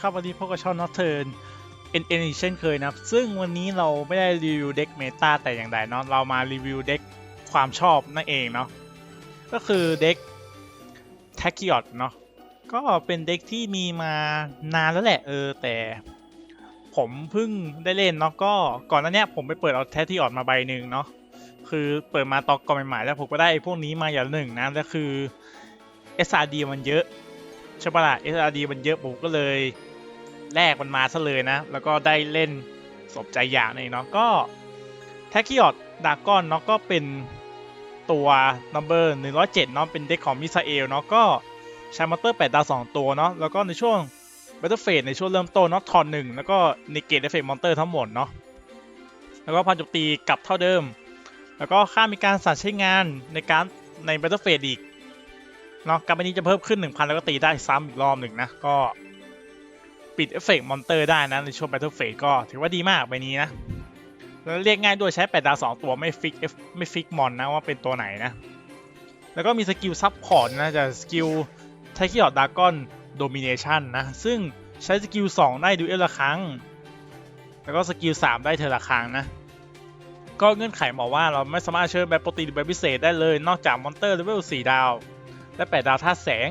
ครับ วันนี้พบกับช่องนอตเทิร์นเอ็นเอ็นเช่นเคยนะครับ ซึ่งวันนี้เราไม่ได้รีวิวเด็กเมตาแต่อย่างใดเนาะเรามารีวิวเด็กความชอบนั่นเองเนาะก็คือเด็กแท็กกิออดเนาะก็เป็นเด็กที่มีมานานแล้วแหละเออแต่ ผมเพิ่งได้เล่นเนาะก็ก่อนหน้านี้ผมไปเปิดเอาแท็กิออดมาใบหนึ่งเนาะคือเปิดมาตอนก่อนใหม่ๆแล้วผมก็ได้ไอ้พวกนี้มาอย่างหนึ่งนะแล้วคือ SRD มันเยอะใช่ปะล่ะ SRD มันเยอะผมก็เลย แลกมันมาซะเลยนะ แล้วก็ได้เล่นสมใจอยากนี่เนาะก็แท็กคิออดดากอนเนาะก็เป็นตัวนัมเบอร์107เนาะเป็นเด็กของมิซาเอลเนาะก็ใช้มอเตอร์8ดาว2ตัวเนาะแล้วก็ในช่วง Battle Phase ในช่วงเริ่มต้นเนาะทอนหนึ่งแล้วก็ในเกตเอฟเฟกต์มอนเตอร์ทั้งหมดเนาะแล้วก็พันจุตีกลับเท่าเดิม แล้วก็ค่ามีการสั่งใช้งานในการใน Battle Phase อีกเนาะการบันนี้จะเพิ่มขึ้น 1,000 แล้วก็ตีได้ซ้ำอีกรอบหนึ่งนะ ก็ ปิดเอฟเฟกต์มอนเตอร์ได้นะ ในช่วง Battle Phase ก็ถือว่าดีมากใบนี้นะ แล้วเรียกง่ายด้วยใช้8ดาว2ตัวไม่ฟิกไม่ฟิกมอนนะว่าเป็นตัวไหนนะ แล้วก็มีสกิลซับพอร์ตนะจะสกิลไทคิออดดากอนโดมิเนชันนะ ซึ่งใช้สกิล2ได้ดูเอลละครั้ง แล้วก็สกิล3ได้เทอละครั้งนะ ก็เงื่อนไขบอกว่าเราไม่สามารถเชิญแบบปกติหรือแบบพิเศษได้เลย นอกจากมอนเตอร์เลเวล4ดาว และ 8 ดาวธาตุแสง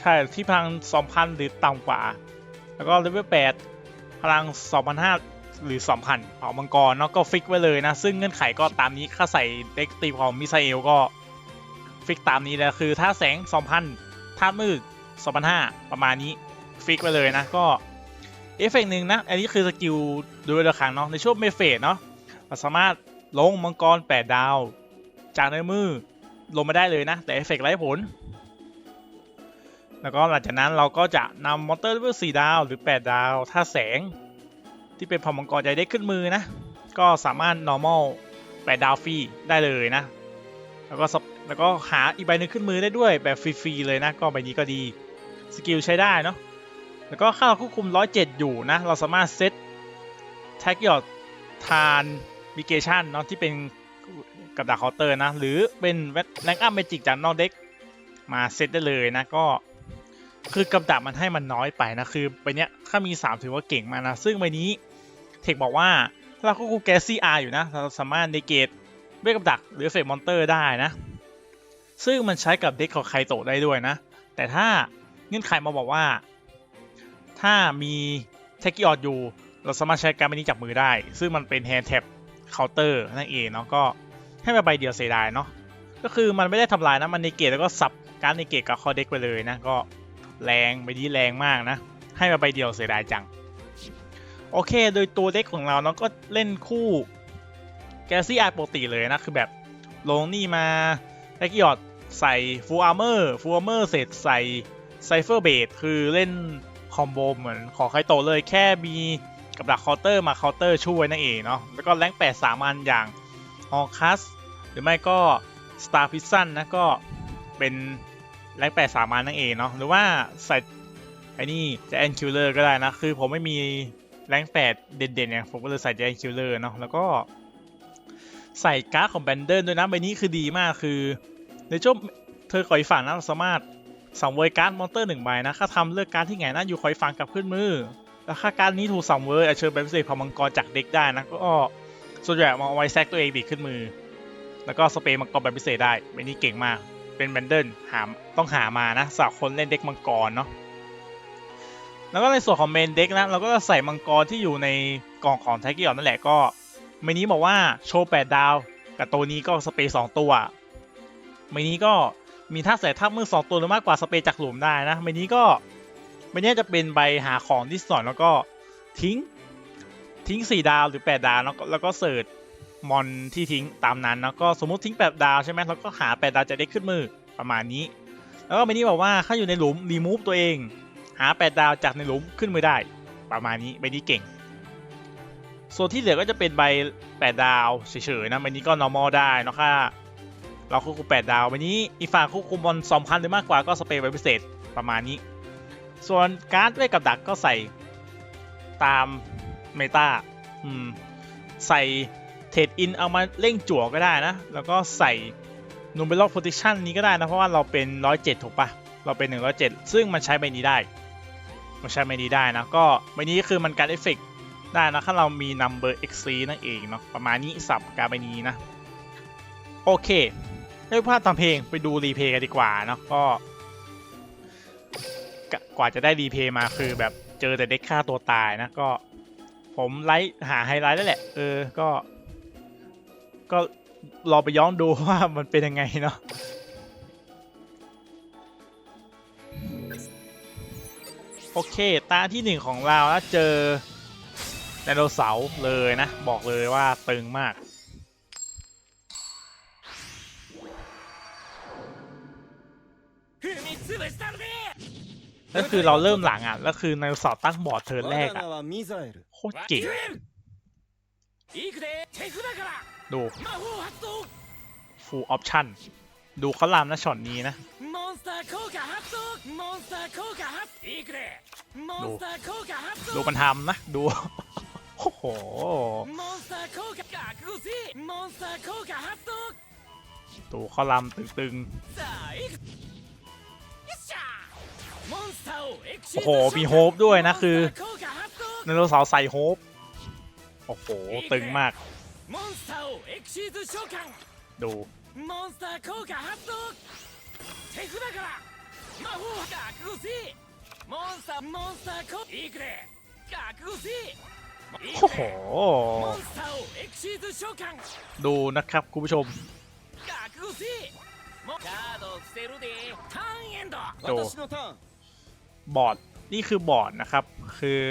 ใช่ที่พลัง 2,000 หรือต่ำกว่า แล้วก็เลเวล8พลัง 2,500 หรือ 2,000เผามังกรเนาะก็ฟิกไว้เลยนะ ซึ่งเงื่อนไขก็ตามนี้ค่าใส่เด็กตีของมิซาเอลก็ฟิกตามนี้แล้วคือถ้าแสง 2,000ธาตุมืด 2,500 ประมาณนี้ฟิกไว้เลยนะก็เอฟเฟกต์หนึ่งนะ อันนี้คือสกิลดูเวลาครั้งเนาะ ในช่วงเมเฟสเนาะเราสามารถลงมังกร 8 ดาว จากในมือลงมาได้เลยนะ แต่เอฟเฟกต์ไร้ผล แล้วก็หลังจากนั้นเราก็จะนำมอนเตอร์เลเวล4ดาวหรือ 8 ดาวท่าแสงที่เป็นพอมังกรใจได้ขึ้นมือนะ ก็สามารถ normal 8 ดาวฟรีได้เลยนะ แล้วก็แล้วก็หาอีกใบหนึงขึ้นมือได้ด้วยแบบฟรีๆเลยนะ ก็ใบนี้ก็ดี สกิลใช้ได้เนาะ แล้วก็ค่าควบคุม 107 อยู่นะ เราสามารถเซตแท็กยอดทานมิเกชันเนาะที่เป็นกับดาร์คเคาน์เตอร์นะ หรือเป็นแรงอัพเมจิกจากนอกเด็กมาเซตได้เลยนะก็ คือกับดักมันให้มันน้อยไปนะคือใบเนี้ยถ้ามี 3 ถือว่าเก่งมากนะ ซึ่งใบนี้เทคบอกว่าถ้าเราควบคุมแกซี่อาร์อยู่นะ เราสามารถในเกตด้วยกับดักหรือเฟกมอนเตอร์ได้นะ ซึ่งมันใช้กับเด็กของไคโตะได้ด้วยนะ แต่ถ้าเงื่อนไขมาบอกว่า ถ้ามีเทคกิออดอยู่ เราสามารถใช้การ์ดใบนี้จับมือได้ ซึ่งมันเป็นแฮนด์แท็บเคาน์เตอร์นั่นเองเนาะก็ให้มาใบเดียวเสียดายเนาะก็คือมันไม่ได้ทำลายนะมันในเกตแล้วก็สับการดในเกตกับคอเด็กไปเลยนะก็ แรงใบนี้แรงมากนะ ให้มาใบเดียวเสียดายจัง โอเค โดยตัวเด็กของเราเนาะก็เล่นคู่แกซี่อาร์ปกติเลยนะ คือแบบลงนี่มาแท็กกิออดใส่ฟูอาร์เมอร์ฟูอาร์เมอร์เสร็จใส่ไซเฟอร์เบดคือเล่นคอมโบเหมือนขอใครโตเลยแค่มีกับดักเคาน์เตอร์มาเคาน์เตอร์ช่วยนั่นเองเนาะแล้วก็แรงแปดสามอันอย่างออคัสหรือไม่ก็ Star p i s o n นะก็เป็น แรงแปดสามัญนั่นเองเนาะหรือว่าใส่ไอ้นี่จะแอนคิลเลอร์ก็ได้นะ คือผมไม่มีแรงแปดเด่นๆเนี่ยผมก็เลยใส่จะแอนคิลเลอร์เนาะแล้วก็ใส่การ์ดของแบนเดิลด้วยนะใบนี้คือดีมากคือในช่วงเธอคอยฝั่งนะเราสามารถสังเวยการ์ดมอนเตอร์หนึ่งใบนะถ้าทำเลือกการ์ดที่ไงนะอยู่คอยฝั่งกลับขึ้นมือแล้วค่าการ์ดนี้ถูกสังเวยอเชิญไปพิเศษพมังกรจากเด็กได้นะก็ส่วนใหญ่มาเอาไว้แซกตัวเองบีขึ้นมือ แล้วก็สเปรย์มังกรแบบพิเศษได้ใบนี้เก่งมาก เป็นแบนเดิลหาต้องหามานะสำหรับคนเล่นเด็กมังกรเนาะแล้วก็ในส่วนของเมนเด็กนะเราก็จะใส่มังกรที่อยู่ในกล่องของไทกิออนนั่นแหละก็เมนี้บอกว่าโชว์8ดาวกับตัวนี้ก็สเปรย์2ตัวเมนี้ก็มีท่าใส่ท่ามือ2ตัวหรือมากกว่าสเปรย์จากหลุมได้นะเมนี้ก็เมนี้จะเป็นใบหาของที่สอนแล้วก็ทิ้งทิ้ง4ดาวหรือ8ดาวแล้วก็แล้วก็เสิร์ช มอนที่ทิ้งตามนั้นแล้วก็สมมุติทิ้ง8ดาวใช่ไหมแล้วก็หา8ดาวจะได้ขึ้นมือประมาณนี้ แล้วก็ใบนี้บอกว่าถ้าอยู่ในหลุมรีมูฟตัวเอง หา8ดาวจากในหลุมขึ้นมือได้ ประมาณนี้ใบนี้เก่ง ส่วนที่เหลือก็จะเป็นใบ8ดาวเฉยๆนะใบนี้ก็ normal ได้นะค่ะเราควบคุม8ดาวใบนี้อีฝ่าควบคุมบอล2,000หรือมากกว่าก็สเปรย์ใบพิเศษประมาณนี้ ส่วนการ์ดเวทกับดักก็ใส่ตามเมตาอืมใส่ เทรดอินเอามาเร่งจั่วก็ได้นะ แล้วก็ใส่นูเบล o โ r o t e c t i o n นี้ก็ได้นะ เพราะว่าเราเป็น 107 ถูกปะเราเป็น 107 ซึ่งมันใช้ใบนี้ได้ มันใช้ใบนี้ได้นะ ก็ใบนี้คือมันการเอฟเฟกต์ได้นะ ถ้าเรามี number x c นั่นเองเนาะ ประมาณนี้สับการใบนี้นะ โอเคไม่พลาดตามเพลงไปดูรีเพย์กันดีกว่าเนาะ ก็ กว่าจะได้รีเพย์มาคือแบบเจอแต่เด็กฆ่าตัวตายนะ ก็ผมไลท์หาไฮไลท์แล้วแหละ เออ ก็ ก็รอไปย้อนดูว่ามันเป็นยังไงเนาะโอเค ตาที่หนึ่งของเราแล้วเจอไดโนเสาร์เลยนะ บอกเลยว่าตึงมาก ก็คือเราเริ่มหลังอะ แล้วคือไดโนเสาร์ตั้งบอร์ดเทิร์นแรกอะ โคตรเก่ง ดู full option ดูเขาลามนะช็อตนี้นะดูดูมันทำนะ ดู โอ้โหดูเขาลามตึงๆ โอ้โห มีโฮปด้วยนะคือไดโนเสาวใส่โฮป โอ้โห ตึงมาก モンスターをエクシーズ召喚 ดู モンスター効果発動手札から魔法覚悟せモンスターモンスター効いくで覚悟せい โอ้ く โห でモンスターをエクシーズ召喚 ดูนะครับคุณผู้ชม 覚悟せもカードを伏せるでターンエンドどう私のターン บอร์ด นี่คือบอร์ดนะครับ คือ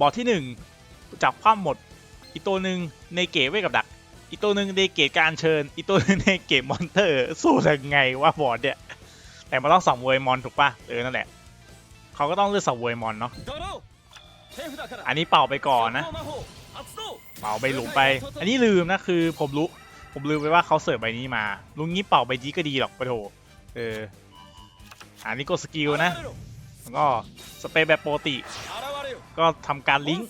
บอร์ดที่หนึ่ง จับความหมด อีกตัวหนึ่งในเกตไว้กับดัก อีกตัวหนึ่งในเกตการเชิญ อีกตัวหนึ่งในเกตมอนเตอร์ สู้ยังไงว่าบอดเนี่ย แต่มันต้องสังเวยมอนถูกปะเออนั่นแหละเขาก็ต้องเลือกสังเวยมอนเนาะ อันนี้เป่าไปก่อนนะ เป่าไปหลุมไป อันนี้ลืมนะคือผมรู้ ผมลืมไปว่าเขาเสิร์ฟใบนี้มา ลุงนี้เป่าใบนี้ก็ดีหรอกไปะโถ เออ อันนี้กดสกิลนะ แล้วก็สเปรย์แบบโปรติ ก็ทำการลิงก์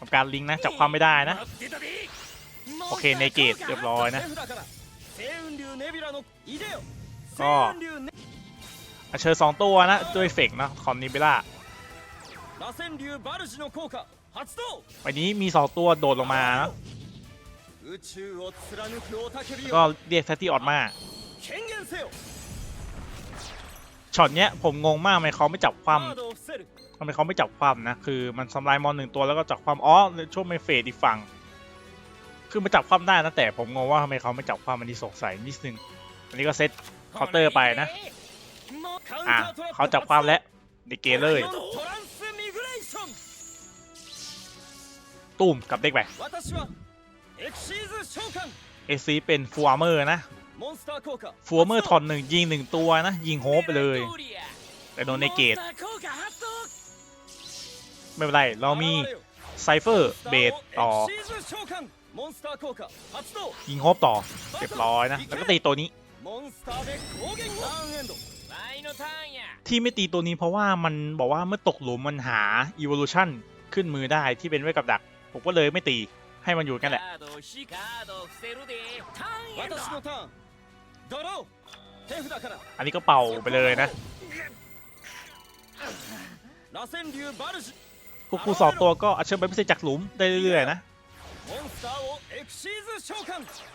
ทำการลิงก์นะจับความไม่ได้นะ โอเคเนเกตเรียบร้อยนะ ก็เชิญสองตัวนะด้วยเฟกนะคอนนิเบล่าวันนี้มีสองตัวโดดลงมานะก็เรียกแทตตี้ออดมาช็อตเนี้ยผมงงมากไหมเขาไม่จับความ ทำไมเขาไม่จับความนะ คือมันทำลายมอนหนึ่งตัวแล้วก็จับความอ๋อช่วงไม่เฟดอีกฝั่ง คือมาจับความได้นะแต่ผมงงว่าทำไมเขาไม่จับความมันดีสงสัยนิดนึง อันนี้ก็เซตเคาน์เตอร์ไปนะ อะเขาจับความแล้วในเกเลย ตุ่มกับเด็กไปเอซีเป็นฟัวเมอร์นะฟัวเมอร์ถอนหนึ่งยิงหนึ่งตัวนะ ยิงโฮปไปเลยแต่โดนในเกต ไม่เป็นไร เรามีไซเฟอร์เบดต่อ ยิงโฮบต่อเรียบร้อยนะ แล้วก็ตีตัวนี้ ที่ไม่ตีตัวนี้เพราะว่ามันบอกว่าเมื่อตกหลุมมันหาอีวอลูชันขึ้นมือได้ที่เป็นไว้กับดัก ผมก็เลยไม่ตีให้มันอยู่กันแหละอันนี้ก็เป่าไปเลยนะ คุกคูสองตัวก็อาเชิญไปพิเศษจากหลุมได้เรื่อยๆนะแ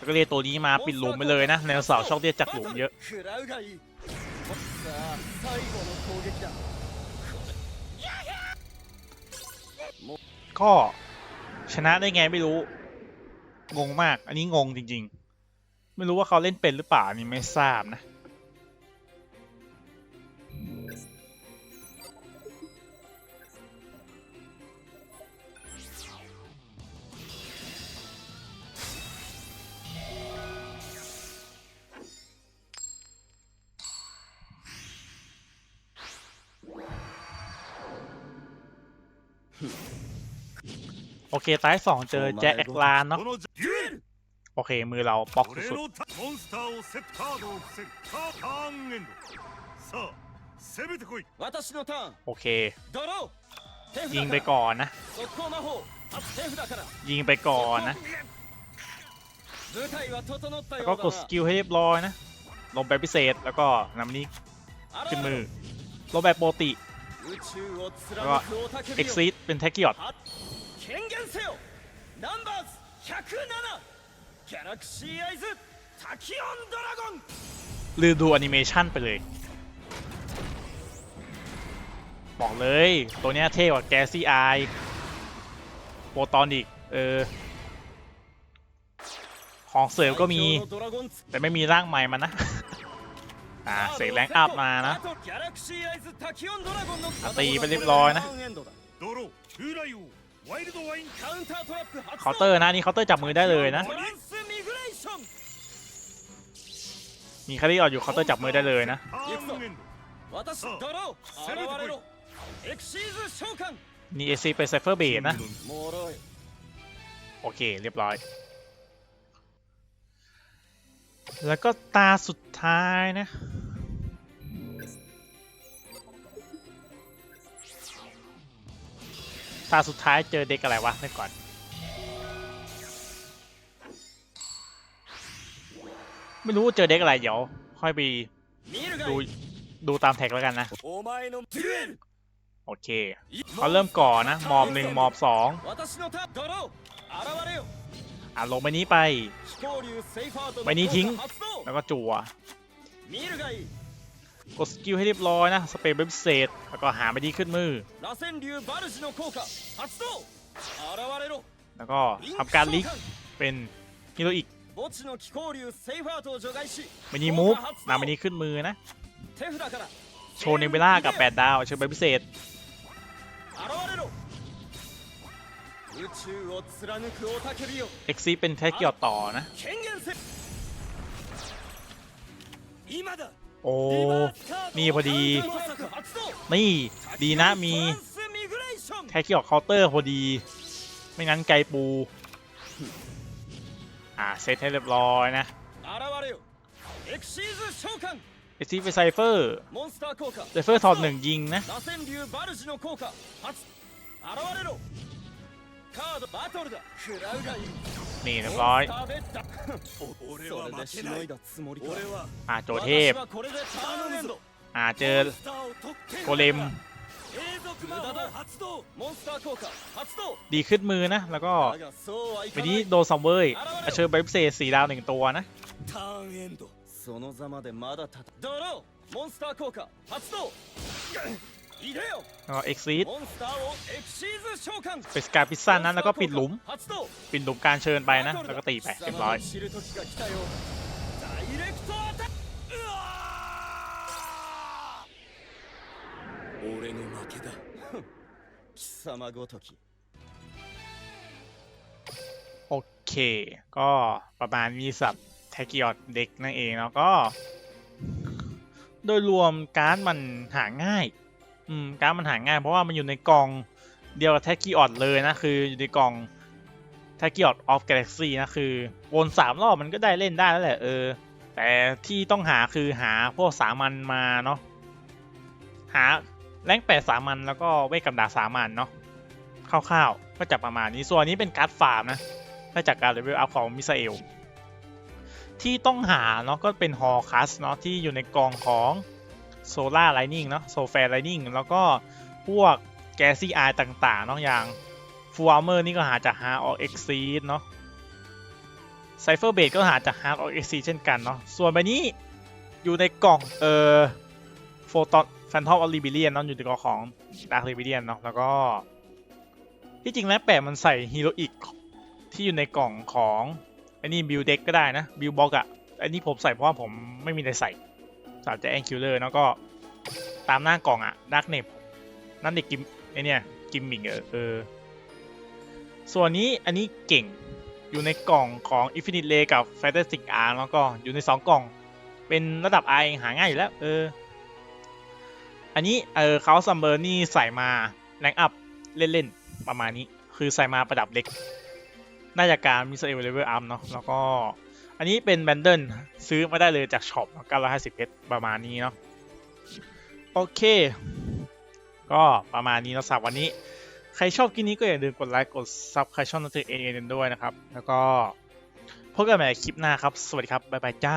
ก็เรียกตัวนี้มาปิดหลุมไปเลยนะแนวเสาช่องเรียกจากหลุมเยอะก็ชนะได้ไงไม่รู้ งงมาก อันนี้งงจริง ๆ ไม่รู้ว่าเขาเล่นเป็นหรือเปล่านี่ไม่ทราบนะ โอเคซ้ายสองเจอแจ็คแลานเนาะโอเคมือเราป๊อกสุดโอเค ยิงไปก่อนนะ ยิงไปก่อนนะ แล้วก็กดสกิลให้เรียบร้อยนะ ลงแบบพิเศษแล้วก็นำนี้ขึ้นมือ ลงแบบโปรติ แล้วก็เอ็กซิสเป็นแท็กกิออต 権限せよナンバーズ107ギャラクシーアイズタキオンドラゴンลืมดูแอนิเมชันไปเลย บอกเลย ตัวเนี้ยเท่กว่าแกซี่ไอโปรตอนอีก เออ ของเสริมก็มี แต่ไม่มีร่างใหม่มันนะ อ่า เสกแรงอัพมานะ ตีไปเรียบร้อยนะ เคาน์เตอร์นะนี่เคาน์เตอร์จับมือได้เลยนะมีคาริออดอยู่เคาน์เตอร์จับมือได้เลยนะนี่เอซีไปเซฟเฟอร์เบดนะโอเคเรียบร้อย แล้วก็ตาสุดท้ายนะ ตาสุดท้ายเจอเด็กอะไรวะเมื่อก่อน ไม่รู้เจอเด็กอะไรเดี๋ยว ค่อยไปดูดูตามแท็กแล้วกันนะ โอเคเขาเริ่มก่อนะ มอบหนึ่งมอบสองอะลงไปนี้ไป ไปนี้ทิ้ง แล้วก็จั่ว กดสกิลให้เรียบร้อยนะ สเปรย์เว็บเศษแล้วก็หาไปดีขึ้นมือ แล้วก็ทำการลิกเป็นฮิโรอีกมินิมูฟนำมินิขึ้นมือนะ โชว์เนเบล่ากับ 8 ดาวเชิญไปพิเศษเอ็กซีเป็นแท็กเกียวต่อนะ โอ้มีพอดี นี่ ดีนะมีแค่ที่ออกเคาน์เตอร์พอดี ไม่งั้นไกปู อ่าเซตให้เรียบร้อยนะเอ็กซีสไปไซเฟอร์ไซเฟอร์ถอดหนึ่งยิงนะ カードバトルだ食らうがいい นี่เรียบร้อย モンスターベッダ俺そはれでし負けないのいだつもりか俺は อ่าโจเทพ 私はこれでターンエンド อ่าเจอ モンスターを特定 โกเลม 永続魔法発動モンスター効果発動 ดีขึ้นมือนะ แล้วก็ だがそうはいか วัน な นี้ い โดนซัมเวอร์อาเชิญไปพิเศษสี่ดาวหนึ่งตัวนะ ターンエンドそのざまでまだたドローモンスター効果発動入れよ เอ็กซีดเป็นสกาพิซซ่านั้นแล้วก็ปิดหลุม ปิดหลุมการเชิญไปนะ แล้วก็ตีไปเรียบร้อย俺の負けだ貴様โอเค ก็ประมาณมีสับแทกิออดเด็กนั่นเองแล้วก็ โดยรวมการ์ดมันหาง่าย อืมการ์ดมันหาง่ายเพราะว่ามันอยู่ในกล่องเดียวกับแท็กกิออดเลยนะ คืออยู่ในกล่องแท็กกิออดออฟกาแล็กซี่นะ คือวนสามรอบมันก็ได้เล่นได้แล้วแหละเออ แต่ที่ต้องหาคือหาพวกสามัญมาเนาะหาแรงแปดสามัญแล้วก็เวกับดาสามัญเนาะคร่าวๆก็จะประมาณนี้ส่วนนนี้เป็นการ์ดฟาร์มนะได้จากการเลเวลอัพของมิซาเอลที่ต้องหาเนาะก็เป็นฮอคัสเนาะที่อยู่ในกองของ โซล่าไลนิ่งเนาะโซแฟร์ไลนิ่งแล้วก็พวกแกซี่ไอต่างๆเนาะอย่างฟูอัลเมอร์นี่ก็หาจากฮาร์ออเอ็กซีดเนาะไซเฟอร์เบดก็หาจากฮาร์ออเอ็กซีเช่นกันเนาะส่วนใบนี้อยู่ในกล่องเอ่อโฟตอนแฟนทอมออลิบิเลียนเนาะอยู่ในกล่องของดาร์คลิบิเลียนเนาะแล้วก็ที่จริงแล้วแปะมันใส่ฮีโร่อีกที่อยู่ในกล่องของไอ้นี่บิลเด็กก็ได้นะบิลบ็อกอะอันนี้ผมใส่เพราะว่าผมไม่มีอะไรใส่ สามจะแองคิลเลอร์แล้วก็ตามหน้ากล่องอะดักเนบนั่นเด็กกิมไอเนี่ยกิมมิงเออเออ ส่วนนี้อันนี้เก่งอยู่ในกล่องของ Infinite Ray กับ Fantastic R แล้วก็อยู่ใน 2 กล่อง เป็นระดับ R เองหาง่ายอยู่แล้ว เออ อันนี้เออเขาซัมเบอร์นี่ใส่มาแรงอัพเล่น ๆ ประมาณนี้ คือใส่มาประดับเล็ก น่าจะการมิสเอลเลเวลอัพเนาะแล้วก็ อันนี้เป็นแบนเดิลซื้อมาได้เลยจากช็อป950เพชรประมาณนี้เนาะโอเค ก็ประมาณนี้นะสำหรับวันนี้ ใครชอบกินนี้ก็อย่าลืมกดไลค์กดซับใครชอบนักเตะเอ็นด้วยนะครับ แล้วก็พบกันใหม่คลิปหน้าครับ สวัสดีครับ บ๊ายบายจ้า